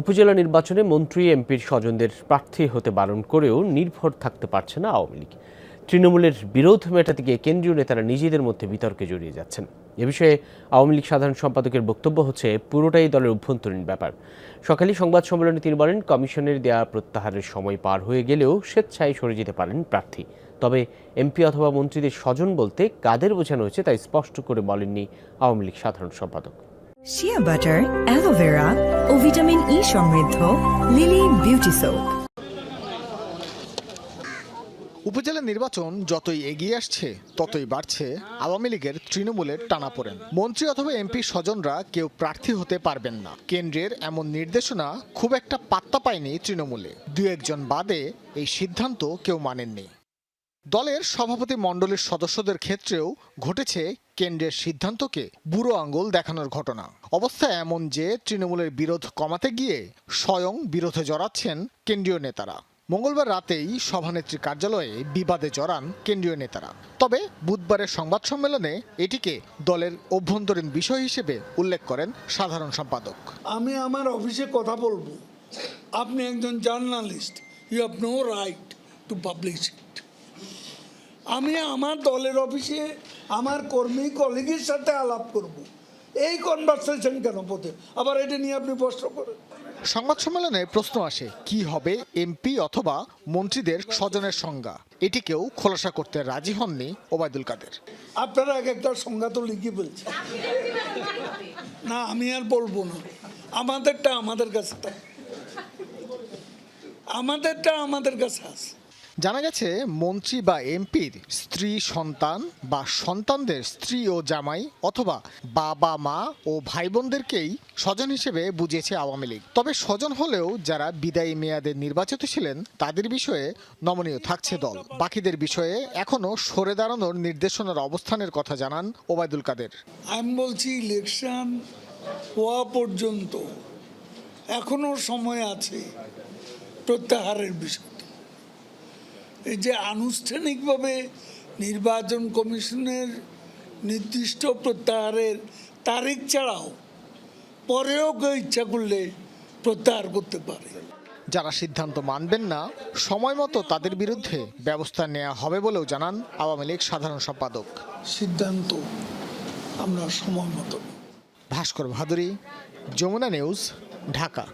উপজেলা নির্বাচনে মন্ত্রী এমপির স্বজনদের প্রার্থী হতে বারণ করেও নির্ভর থাকতে পারছে না আওয়ামী লীগ। তৃণমূলের বিরোধ মেটাতে গিয়ে কেন্দ্রীয় নেতারা নিজেদের মধ্যে বিতর্কে জড়িয়ে যাচ্ছেন। এ বিষয়ে আওয়ামী লীগ সাধারণ সম্পাদকের বক্তব্য হচ্ছে, পুরোটাই দলের অভ্যন্তরীণ ব্যাপার। সকালে সংবাদ সম্মেলনে তিনি বলেন, কমিশনের দেয়া প্রত্যাহারের সময় পার হয়ে গেলেও স্বেচ্ছায় সরে যেতে পারেন প্রার্থী। তবে এমপি অথবা মন্ত্রীদের স্বজন বলতে কাদের বোঝানো হয়েছে তাই স্পষ্ট করে বলেননি আওয়ামী লীগ সাধারণ সম্পাদক। শিয়া বাটার অ্যালোভেরা ও ভিটামিন ই সমৃদ্ধ লিলি বিউটি সোপ উপজেলা নির্বাচন যতই এগিয়ে আসছে, ততই বাড়ছে আওয়ামী লীগের তৃণমূলের টানাপোড়েন। মন্ত্রী অথবা এমপি স্বজনরা কেউ প্রার্থী হতে পারবেন না। কেন্দ্রের এমন নির্দেশনা খুব একটা পাত্তা পায়নি তৃণমূলে। দু একজন বাদে এই সিদ্ধান্ত কেউ মানেননি। দলের সভাপতি মণ্ডলীর সদস্যদের ক্ষেত্রেও ঘটেছে কেন্দ্রের সিদ্ধান্তকে বুড়ো আঙ্গুল দেখানোর ঘটনা। অবস্থা এমন যে তৃণমূলের বিরোধ কমাতে গিয়ে স্বয়ং বিরোধে জড়াচ্ছেন কেন্দ্রীয় নেতারা। মঙ্গলবার রাতেই সভানেত্রী কার্যালয়ে বিবাদে জড়ান কেন্দ্রীয় নেতারা। তবে বুধবারের সংবাদ সম্মেলনে এটিকে দলের অভ্যন্তরীণ বিষয় হিসেবে উল্লেখ করেন সাধারণ সম্পাদক। আমি আমার অফিসে কথা বলব। আপনি একজন journalist. You have no right to publish it আমি আমার দলের অফিসে আমার কর্মী কলিগের সাথে আলাপ করব। এই কনভারসেশন কেন পথে? আবার এটা নিয়ে আপনি প্রশ্ন করেন। সংবাদ সম্মেলনে প্রশ্ন আসে কি হবে এমপি অথবা মন্ত্রীদের স্বজনের সংজ্ঞা? এটিকেও খোলাসা করতে রাজি হননি ওবায়দুল কাদের। আপনারা এক একটা সংজ্ঞা তো লিখে ফেলছেন। না আমি আর বলব না। আমাদেরটা আমাদের কাছে আমাদেরটা আমাদের কাছে আছে। জানা গেছে, মন্ত্রী বা এমপির স্ত্রী, সন্তান বা সন্তানদের স্ত্রী ও জামাই অথবা বাবা, মা ও ভাই বোনদেরকেই স্বজন হিসেবে বুঝিয়েছে আওয়ামী লীগ। তবে স্বজন হলেও যারা বিদায়ী মেয়াদে নির্বাচিত ছিলেন, তাদের বিষয়ে নমনীয় থাকছে দল। বাকিদের বিষয়ে এখনও সরে দাঁড়ানোর নির্দেশনার অবস্থানের কথা জানান ওবায়দুল কাদের। আমি বলছি, ইলেকশন হওয়া পর্যন্ত এখনও সময় আছে প্রত্যাহারের বিষয়। এই যে আনুষ্ঠানিকভাবে নির্বাচন কমিশনের নির্দিষ্ট প্রত্যাহারের তারিখ ছাড়াও পরেও কেউ ইচ্ছা করলে প্রত্যাহার করতে পারে। যারা সিদ্ধান্ত মানবেন না সময় মতো তাদের বিরুদ্ধে ব্যবস্থা নেওয়া হবে বলেও জানান আওয়ামী লীগ সাধারণ সম্পাদক। সিদ্ধান্ত আমরা সময় মতো ভাস্কর ভাদুরী যমুনা নিউজ ঢাকা।